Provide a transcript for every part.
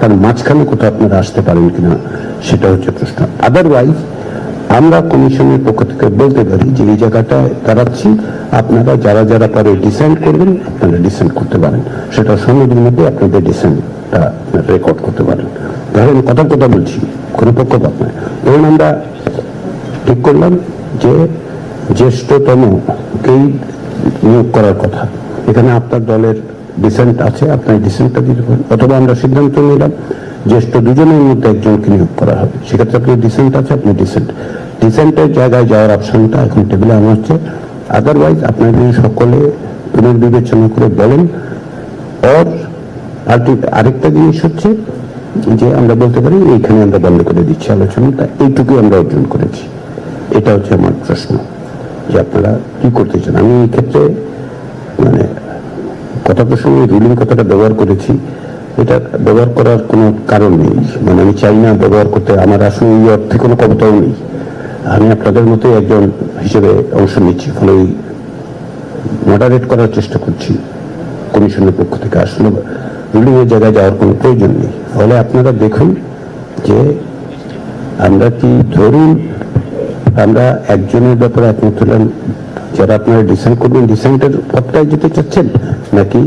তার মাঝখানে কোথাও আপনারা আসতে পারেন কিনা, সেটা হচ্ছে প্রশ্ন। আদারওয়াইজ আমরা কমিশনের পক্ষ থেকে বলতে পারি যে এই জায়গাটায় দাঁড়াচ্ছি। আপনারা যারা যারা পারে ডিসেন্ট করবেন, আপনারা ডিসেন্ট করতে পারেন। সেটা সমিতির মধ্যে আপনাদের ডিসেন্টটা রেকর্ড করতে পারেন। ধরেন কথা কথা বলছি, কোনো পক্ষপাত নয়। ধরুন আমরা ঠিক করলাম যে জ্যেষ্ঠতমকেই নিয়োগ করার কথা। এখানে আপনার দলের ডিসেন্ট আছে, আপনার ডিসেন্টটা দিতে পারেন অথবা আমরা সিদ্ধান্ত নিলাম জ্যেষ্ঠ দুজনের মধ্যে একজনকে নিয়োগ করা হবে। সেক্ষেত্রে আপনি ডিসেন্ট আছে, আপনি ডিসেন্ট ডিসেন্টের জায়গায় যাওয়ার অপশনটা এখন টেবিলে আনা হচ্ছে। আদারওয়াইজ আপনারা যদি সকলে পুনর্বিবেচনা করে বলেন অর আরেকটি- জিনিস হচ্ছে যে আমরা বলতে পারি, এইখানে আমরা বন্ধ করে দিচ্ছি আলোচনাটা। এইটুকুই আমরা অর্জন করেছি। এটা হচ্ছে আমার প্রশ্ন যে আপনারা কি করতে চান? আমি এই ক্ষেত্রে কথা প্রসঙ্গে রুলিং কথাটা ব্যবহার করেছি। এটা ব্যবহার করার কোনো কারণ নেই। মানে আমি চাই না ব্যবহার করতে আমার আসলে এই অর্থে কোনো কবিতাও নেই। আমি আপনাদের মতোই একজন হিসেবে অংশ নিচ্ছি। ফলে মডারেট করার চেষ্টা করছি কমিশনের পক্ষ থেকে। আসলে রুলিং এর জায়গায় যাওয়ার কোনো প্রয়োজন নেই। ফলে আপনারা দেখুন যে আমরা কি ধরুন আমরা একজনের ব্যাপারে একমত হলাম যারা আপনারা ডিসেন্ট করবেন ডিসেন্টের পথটায় যেতে চাচ্ছেন নাকি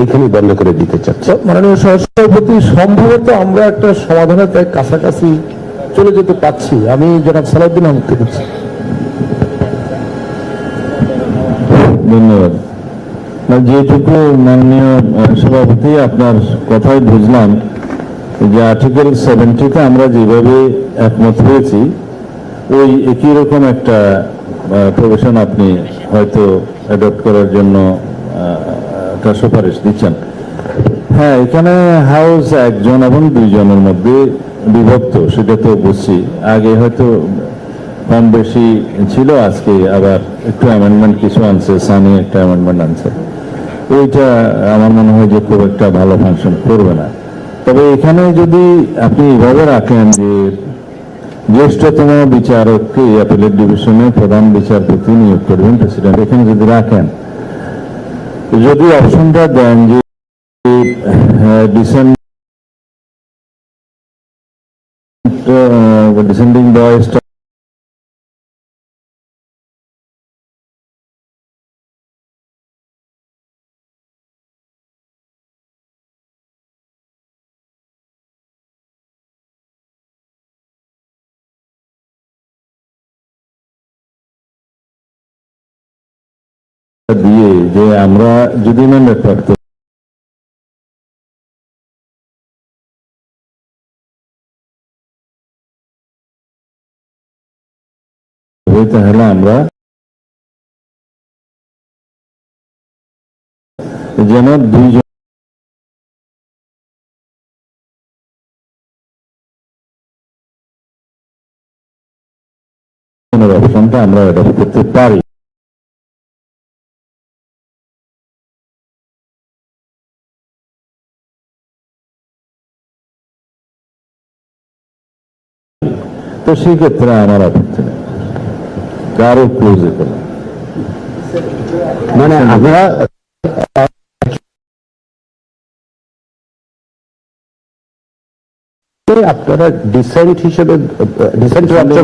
এইখানে বন্ধ করে দিতে চাচ্ছেন? মাননীয় সহসভাপতি সম্ভবত আমরা একটা সমাধানের তাই কাছাকাছি চলে যেতে পারছি। আমি জনাব সালাউদ্দিন আহমদকে দিচ্ছি ধন্যবাদ। না, যেটুকু মাননীয় সভাপতি আপনার কথাই বুঝলাম যে আর্টিকেল সেভেন্টিতে আমরা যেভাবে একমত হয়েছি ওই একই রকম একটা প্রভিশন আপনি হয়তো অ্যাডপ্ট করার জন্য একটা সুপারিশ দিচ্ছেন। হ্যাঁ এখানে হাউস একজন এবং দুইজনের মধ্যে বিভক্ত, সেটা তো বুঝছি। আগে হয়তো কম বেশি ছিল, আজকে আবার একটু অ্যামেন্ডমেন্ট কিছু আনছে সানি একটা অ্যামেন্ডমেন্ট আনছে। ওইটা আমার মনে হয় যে খুব একটা ভালো ফাংশন করবে না। তবে এখানে যদি আপনি এভাবে রাখেন যে জ্যেষ্ঠতম বিচারককে অ্যাপেলেট ডিভিশনে প্রধান বিচারপতি নিয়োগ করবেন প্রেসিডেন্ট এখানে যদি রাখেন যদি অপশনটা দেন যে ডিসেন্ট ডিসেন্ডিং বয়েস দিয়ে যে আমরা যদি ম্যান্ডেট প্রাপ্ত হই তাহলে আমরা যেন দুইজন অপশনটা আমরা অ্যাডপ্ট করতে পারি। তো সেই ক্ষেত্রে আমার আপত্তি নেই কারও ক্লোজে মানে আমরা আপনারা ডিসেন্ট হিসেবে ডিসেন্ট হিসাবে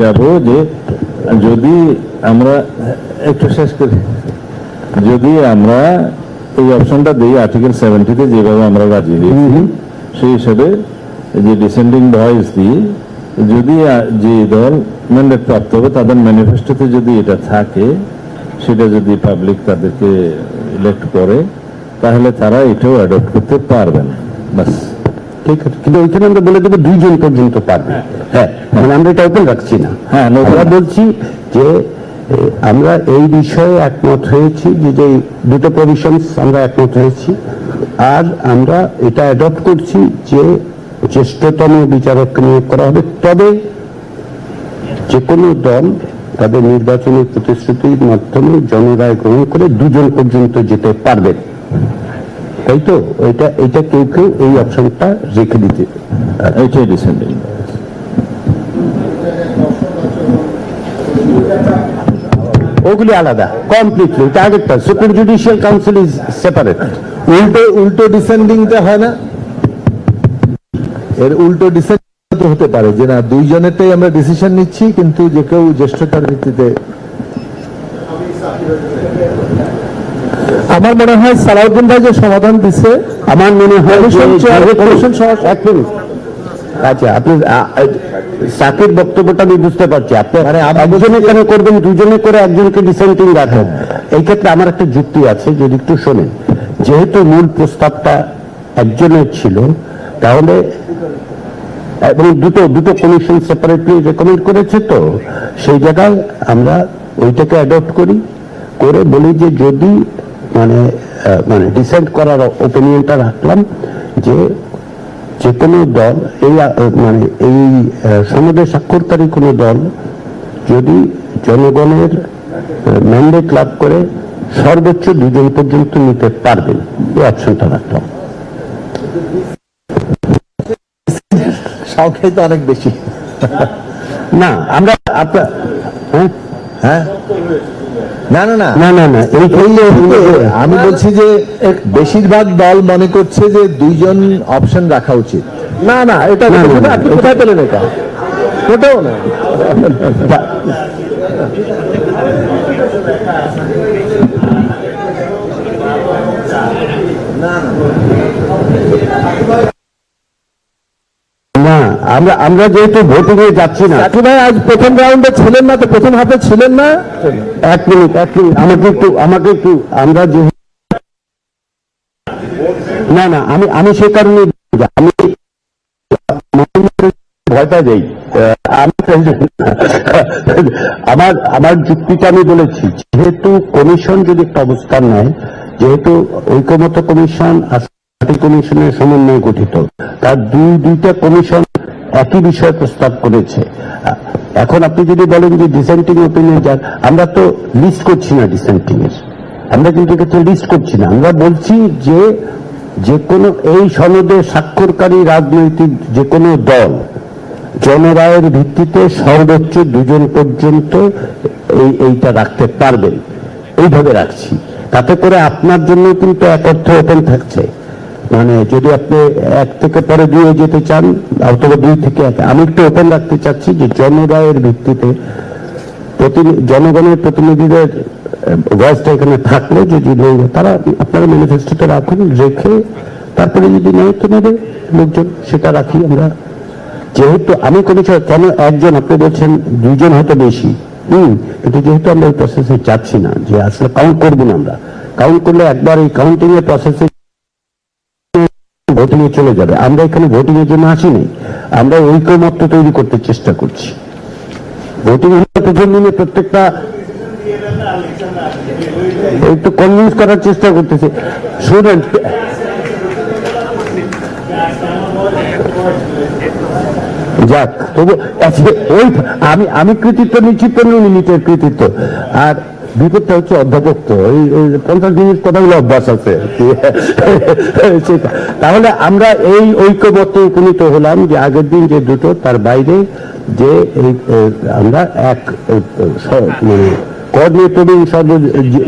যাব যে যদি আমরা একটু শেষ করি। যদি আমরা এই অপশনটা দিই আর্টিকেল সেভেন্টিতে যেভাবে আমরা রাজি দিয়েছি সেই হিসাবে যে ডিসেন্ডিং ভয়েস দিয়ে যদি যে দল ম্যান্ডেট প্রাপ্ত হবে তাদের ম্যানিফেস্টোতে যদি এটা থাকে সেটা যদি পাবলিক তাদেরকে ইলেক্ট করে তাহলে তারা এটাও অ্যাডপ্ট করতে পারবেন বাস। ঠিক আছে কিন্তু ওইখানে আমরা বলে দেবো দুইজন পর্যন্ত পারবে। হ্যাঁ। মানে আমরা এটা ওপেন রাখছি না। হ্যাঁ, আমরা বলছি যে আমরা এই বিষয়ে একমত হয়েছি যে যে দুটো প্রভিশনস আমরা একমত হয়েছি আর আমরা এটা অ্যাডপ্ট করছি যে জ্যেষ্ঠতম বিচারককে নিয়োগ করা হবে তবে যে কোনো দল তাদের নির্বাচনী প্রতিশ্রুতির মাধ্যমে জনরায় গ্রহণ করে দুজন পর্যন্ত যেতে পারবে। তাই তো? এটা এটা কেউ কেউ এই অপশনটা রেখে দিতে। এইটাই ডিসেন্ডিং ওগুলি আলাদা কমপ্লিটলি এটা আগেরটা supreme judicial council is separate উল্টো উল্টো ডিসেন্ডিংটা হয় না? এর উল্টো ডিসেন্ডিং হতে পারে যে না দুইজনেরটাই আমরা ডিসিশন নিচ্ছি কিন্তু যে কেউ জ্যেষ্ঠতার ভিত্তিতে। আমার মনে হয় সালাউদ্দিন ভাই যে সমাধান দিছে আমার মনে হয় এক মিনিট। আচ্ছা আপনি সাকির বক্তব্যটা আমি বুঝতে পারছি। আপনি মানে একজনে কেন করবেন দুজনে করে একজনকে ডিসেন্টিং রাখেন? এই ক্ষেত্রে আমার একটা যুক্তি আছে যদি একটু শোনেন। যেহেতু মূল প্রস্তাবটা একজনের ছিল তাহলে এবং দুটো দুটো কমিশন সেপারেটলি রেকমেন্ড করেছে তো, সেই জায়গায় আমরা ওইটাকে অ্যাডপ্ট করি, করে বলি যে যদি মানে মানে ডিসাইড করার ওপিনিয়নটা রাখলাম যে যে কোনো দল, এই মানে এই সনদে স্বাক্ষরকারী কোনো দল যদি জনগণের ম্যান্ডেট লাভ করে, সর্বোচ্চ দুজন পর্যন্ত নিতে পারবেন এই অপশনটা রাখলাম। সংখ্যাই তো অনেক বেশি। না আমরা আপনার হ্যাঁ? হ্যাঁ? না না না। আমি বলছি যে বেশিরভাগ দল মনে করছে যে দুইজন অপশন রাখা উচিত। না না এটা কোথায় পেলেন এটা? ওটাও না না আমরা আমরা যেহেতু ভোটিং এ যাচ্ছি না। চাকরি ভাই আজ প্রথম রাউন্ডে ছিলেন না তো প্রথম হাফে ছিলেন না? এক মিনিট এক মিনিট। আমাকে একটু আমাকে একটু আমরা যে না না আমি আমি সে কারণে আমি ভয়টা যাই। আমি আমার আমার যুক্তিটা আমি বলেছি যেহেতু কমিশন যদি একটা অবস্থান নেয় যেহেতু ঐকমত কমিশন আর কমিশনের সমন্বয়ে গঠিত তার দুই দুইটা কমিশন একই বিষয়ে প্রস্তাব করেছে। এখন আপনি যদি বলেন যে ডিসেন্টিং ওপিনিয়ন যার আমরা তো লিস্ট করছি না ডিসেন্টিং এর। আমরা কিন্তু এক্ষেত্রে লিস্ট করছি না। আমরা বলছি যে যে কোনো এই সনদে স্বাক্ষরকারী রাজনৈতিক যে কোনো দল জনরায়ের ভিত্তিতে সর্বোচ্চ দুজন পর্যন্ত এই, এইটা রাখতে পারবেন। এইভাবে রাখছি। তাতে করে আপনার জন্য কিন্তু এক অর্থ ওপেন থাকছে। মানে যদি আপনি এক থেকে পরে দুয়ে যেতে চান অথবা দুই থেকে এক। আমি একটু ওপেন রাখতে চাচ্ছি যে জনরায়ের ভিত্তিতে জনগণের প্রতিনিধিদের ভয়েসটা এখানে থাকলে যদি নেই, তারা আপনারা ম্যানিফেস্টোতে রাখুন, রেখে তারপরে যদি নেয় তো নেবে লোকজন। সেটা রাখি আমরা। যেহেতু আমি কোনো কেন একজন, আপনি বলছেন দুইজন হয়তো বেশি। হম, কিন্তু যেহেতু আমরা এই প্রসেসে চাচ্ছি না, যে আসলে কাউন্ট করব না আমরা। কাউন্ট করলে একবার এই কাউন্টিং এর প্রসেসে ভোটিং এ চলে যাবে। আমরা এখানে ভোটিং এর জন্য আসিনি। আমরা ঐক্যমত্য তৈরি করতে চেষ্টা করছি। ভোটিং প্রথম দিনে প্রত্যেকটা একটু কনভিন্স করার চেষ্টা করতেছে। শুনেন যাক তবু আচ্ছা, আমি আমি কৃতিত্ব নিচ্ছি পনেরো মিনিটের কৃতিত্ব। আর বিপদটা হচ্ছে অধ্যাপক ওই পঞ্চাশ মিনিট কথাগুলো অভ্যাস আছে। তাহলে আমরা এই ঐক্যবদ্ধ উপনীত হলাম যে আগের দিন যে দুটো, তার বাইরে যে এই আমরা এক মানে কোঅর্ডিনেটর সর্ব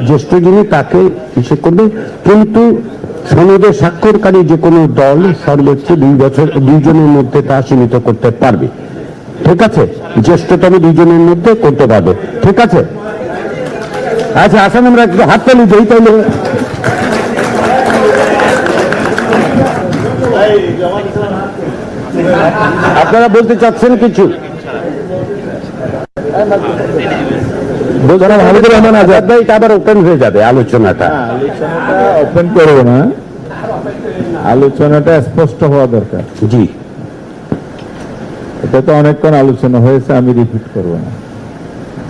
জ্যেষ্ঠ যিনি তাকে ইসে করবে। কিন্তু সনদে স্বাক্ষরকারী যে কোনো দল সর্বোচ্চ দুই বছর দুইজনের মধ্যে তা সীমিত করতে পারবে। ঠিক আছে? জ্যেষ্ঠতম দুইজনের মধ্যে করতে পারবে। ঠিক আছে? আচ্ছা আসেন আমরা একটু হাত তালি দিই তাহলে। আপনারা বলতে চাচ্ছেন কিছু? রহমান আজাদ ভাই এটা আবার ওপেন হয়ে যাবে আলোচনাটা। আলোচনাটা ওপেন করব না। আলোচনাটা স্পষ্ট হওয়া দরকার। জি। এটা তো অনেকক্ষণ আলোচনা হয়েছে আমি রিপিট করব না।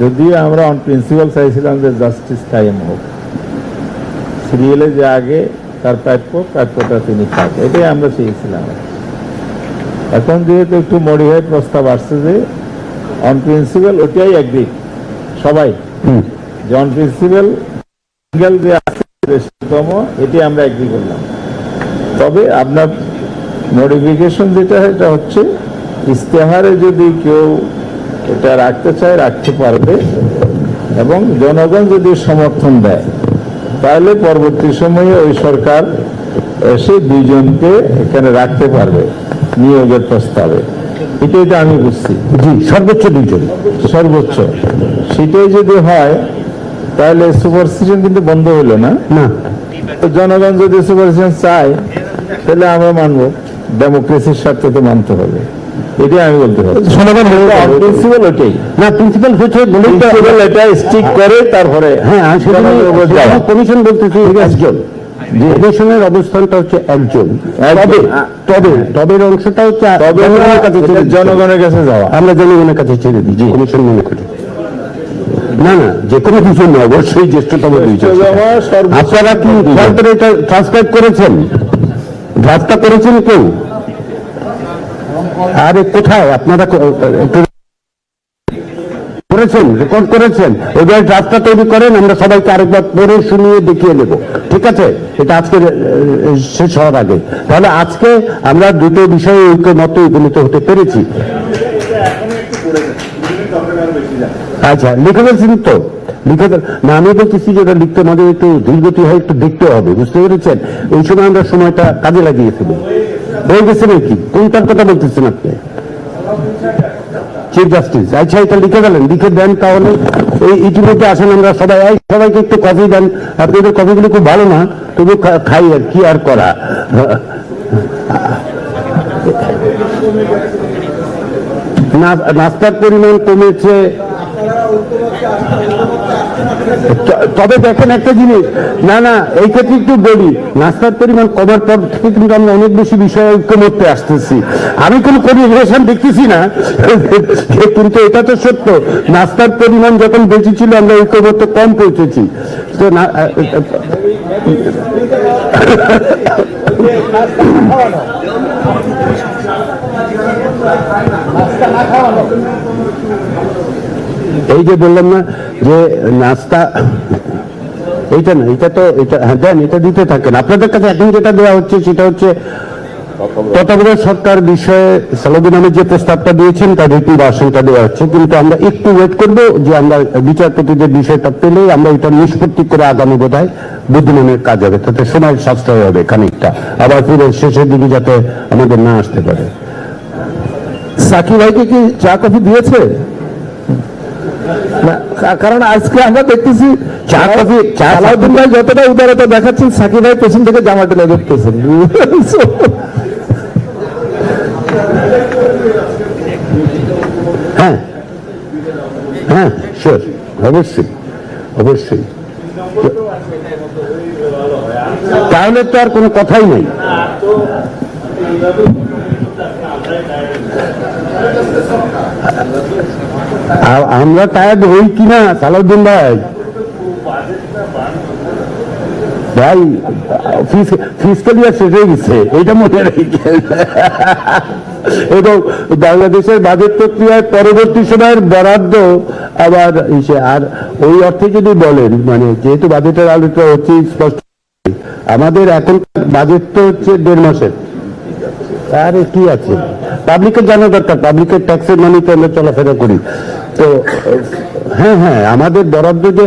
যদিও আমরা অন প্রিন্সিপাল চাইছিলাম যে জাস্টিস কায়েম হোক সিরিয়ালে যে আগে তার প্রাপ্য প্রাপ্যটা তিনি পাক। এটাই আমরা চেয়েছিলাম। এখন যেহেতু একটু মডিফাই প্রস্তাব আসছে যে অন প্রিন্সিপাল ওটাই একদিক সবাই? যে অন প্রিন্সিপাল যে আছে এটি আমরা একদিক করলাম। তবে আপনার মডিফিকেশন যেটা এটা হচ্ছে ইস্তেহারে যদি কেউ এটা রাখতে চায় রাখতে পারবে। এবং জনগণ যদি সমর্থন দেয় তাহলে পরবর্তী সময়ে ওই সরকার এসে দুইজনকে এখানে রাখতে পারবে নিয়োগের প্রস্তাবে। এটাই তো আমি বুঝছি। জি সর্বোচ্চ দুজন সর্বোচ্চ। সেটাই যদি হয় তাহলে সুপার সিজন কিন্তু বন্ধ হইল না। না। তো জনগণ যদি সুপার সিজন চায় তাহলে আমরা মানবো ডেমোক্রেসির স্বার্থে তো মানতে হবে। এটাই আমি বলতে পারি সমাধান প্রিন্সিপাল ওটাই না প্রিন্সিপাল হয়েছে প্রিন্সিপাল এটা স্টিক করে তারপরে হ্যাঁ আর সেখানে জনগণের উপর যাওয়া। কমিশন বলতেছে একজন। কমিশনের অবস্থানটা হচ্ছে একজন। তবে তবে তবের অংশটা হচ্ছে জনগণের কাছে ছেড়ে দিতে হবে। জনগণের কাছে যাওয়া। আমরা জনগণের কাছে ছেড়ে দিচ্ছি কমিশন মনে করি না না যে কোনো কিছু না অবশ্যই জ্যেষ্ঠতম দুইজন আপনারা কি ট্রান্সক্রাইব করেছেন? ড্রাফটটা করেছেন কেউ? আরে কোথায়? আপনারা করেছেন রেকর্ড করেছেন। এবার ড্রাফটটা তৈরি করেন, আমরা সবাইকে আরেকবার পড়ে শুনিয়ে দেখিয়ে নেব ঠিক আছে? এটা আজকে শেষ হওয়ার আগে। তাহলে আজকে আমরা দুটো বিষয়ে ঐক্যমতে উপনীত হতে পেরেছি। আচ্ছা লিখে ফেলছেন তো? লিখে না, আমি বলতেছি যে ওটা লিখতে, আমাদের একটু ধীরগতি হয় একটু দেখতে হবে, বুঝতে পেরেছেন? ওই সময় আমরা সময়টা কাজে লাগিয়েছিল গেছে নাকি কোনটার কথা বলতেছেন আপনি? চিফ জাস্টিস আচ্ছা এটা লিখে গেলেন লিখে দেন তাহলে। এই ইতিমধ্যে আসেন আমরা সবাই। সবাইকে একটু কফি দেন। আপনাদের কফিগুলো খুব ভালো না, তবু খাই আর কি আর করা। নাস্তার পরিমাণ কমেছে। তবে দেখেন একটা জিনিস না না এই ক্ষেত্রে একটু বলি নাস্তার পরিমাণ কমার পর থেকে কিন্তু আমরা অনেক বেশি বিষয়ে ঐক্যমত্যে আসতেছি আমি কোনো কোরিলেশন দেখতেছি না কিন্তু এটা তো সত্য নাস্তার পরিমাণ যখন বেশি ছিল আমরা ঐক্যমত্যে কম পৌঁছেছি তো না এই যে বললাম না যে নাস্তা, এইটা না এটা তো এটা হ্যাঁ দেন, এটা দিতে থাকেন। আপনাদের কাছে এখন যেটা দেওয়া হচ্ছে সেটা হচ্ছে তত্ত্বাবধায়ক সরকার বিষয়ে যে প্রস্তাবটা দিয়েছেন দেওয়া হচ্ছে। কিন্তু আমরা একটু ওয়েট করব যে আমরা বিচারপতিদের বিষয়টা আমরা এটা নিষ্পত্তি করে আগামী বুদ্ধিমানের কাজ হবে। তাতে সময় সাশ্রয় হবে খানিকটা। আবার শেষের দিকে যাতে আমাদের না আসতে পারে। সাকি ভাইকে কি চা কফি দিয়েছে? কারণ আজকে আমরা দেখতেছি কফি ভাই যতটা উদারতা দেখাচ্ছেন সাকি ভাই পেছন থেকে জামা টেনে So, হ্যাঁ। হ্যাঁ শিওর অবশ্যই অবশ্যই। তাহলে তো আর কোনো কথাই নেই। আমরা টায়ার্ড হই কিনা সালাউদ্দিন ভাই? ভাই আর শেষ হয়ে গেছে এইটা মনে এবং বাংলাদেশের বাজেট প্রক্রিয়ায় পরবর্তী সময়ের বরাদ্দ আবার আর ওই অর্থে যদি বলেন মানে যেহেতু বাজেটের আলোচনা হচ্ছে, স্পষ্ট। আমাদের এখন বাজেট তো হচ্ছে দেড় মাসের। আরে কি আছে? পাবলিকের জানা দরকার, পাবলিকের ট্যাক্সের মানিতে আমরা চলাফেরা করি। তো হ্যাঁ হ্যাঁ আমাদের বরাদ্দ যে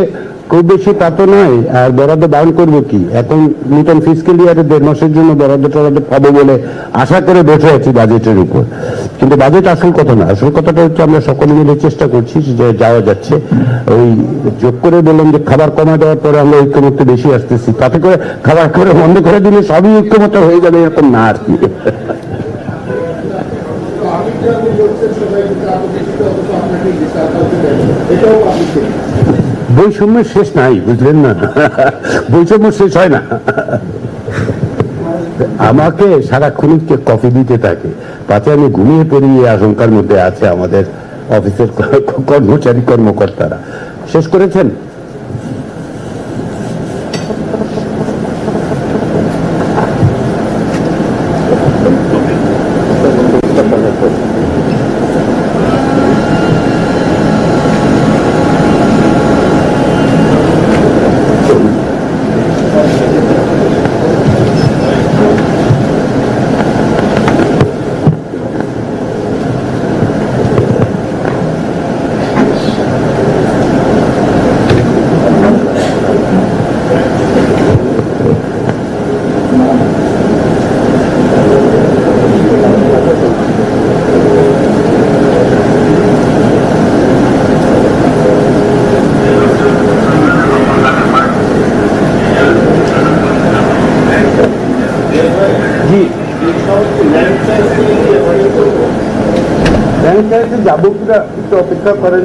খুব বেশি তা তো নয়, আর বরাদ্দ বাউন্ড করব কি? এখন নতুন ফিজিক্যাল ইয়ারে দেড় মাসের জন্য বরাদ্দ টরাদ্দ পাবো বলে আশা করে বসে আছি বাজেটের উপর। কিন্তু বাজেট আসল কথা না, আসল কথাটা হচ্ছে আমরা সকলে মিলে চেষ্টা করছি যে যাওয়া যাচ্ছে। ওই যোগ করে বললাম যে খাবার কমা দেওয়ার পরে আমরা ঐক্যমত্য বেশি আসতেছি, তাতে করে খাবার করে বন্ধ করে দিলে সবই ঐক্যমত্য হয়ে যাবে, এরকম না আর কি। বৈষম্যের শেষ নাই, বুঝলেন না? বৈষম্য শেষ হয় না। আমাকে সারাক্ষণ কফি দিতে থাকে। তাতে আমি ঘুমিয়ে পড়ি আশঙ্কার মধ্যে আছে আমাদের অফিসের কর্মচারী কর্মকর্তারা। শেষ করেছেন? যাব একটু অপেক্ষা করেন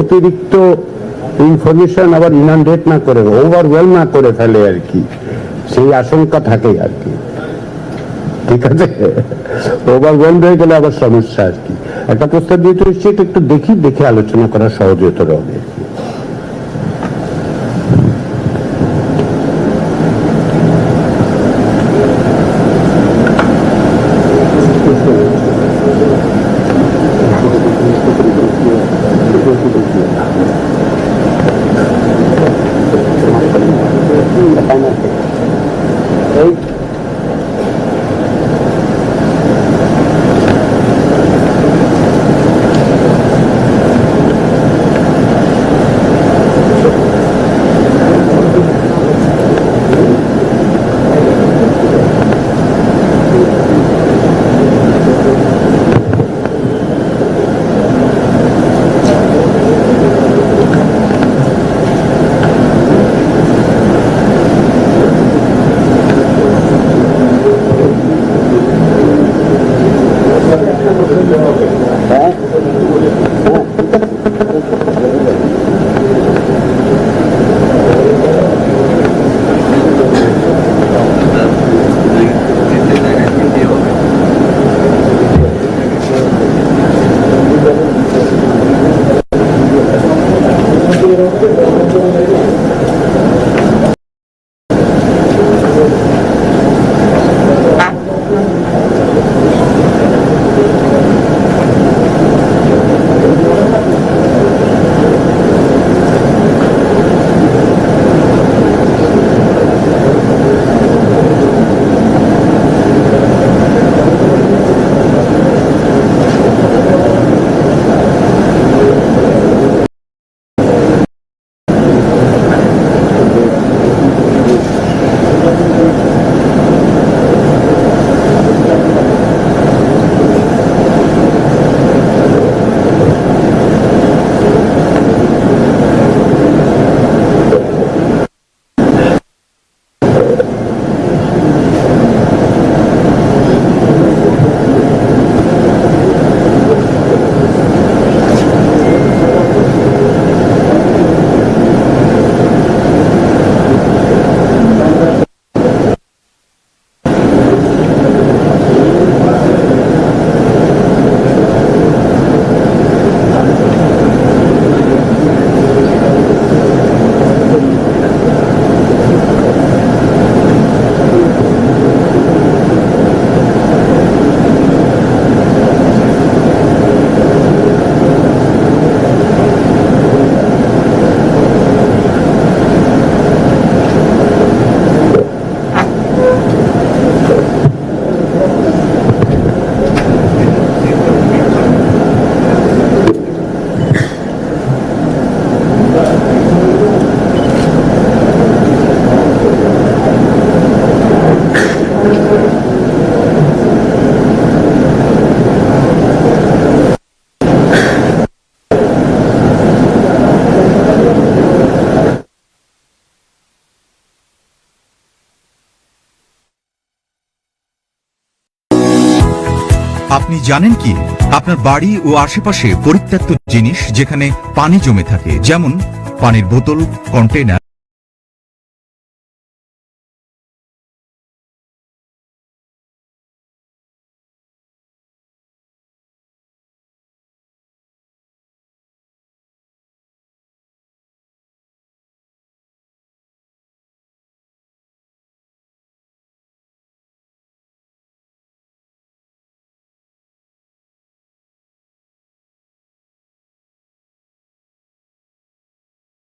অতিরিক্ত ইনফরমেশন আবার ইনান্ডেট না করে ওভারওয়েল না করে ফেলে আর কি। সেই আশঙ্কা থাকে আর কি। ঠিক আছে? ওভারওয়েল হয়ে গেলে আবার সমস্যা আর কি। একটা প্রস্তাব দিয়ে তো এটা একটু দেখি, দেখে আলোচনা করা সহজতর হবে আর আপনি জানেন কি? আপনার বাড়ি ও আশেপাশে পরিত্যক্ত জিনিস যেখানে পানি জমে থাকে, যেমন পানির বোতল কন্টেনার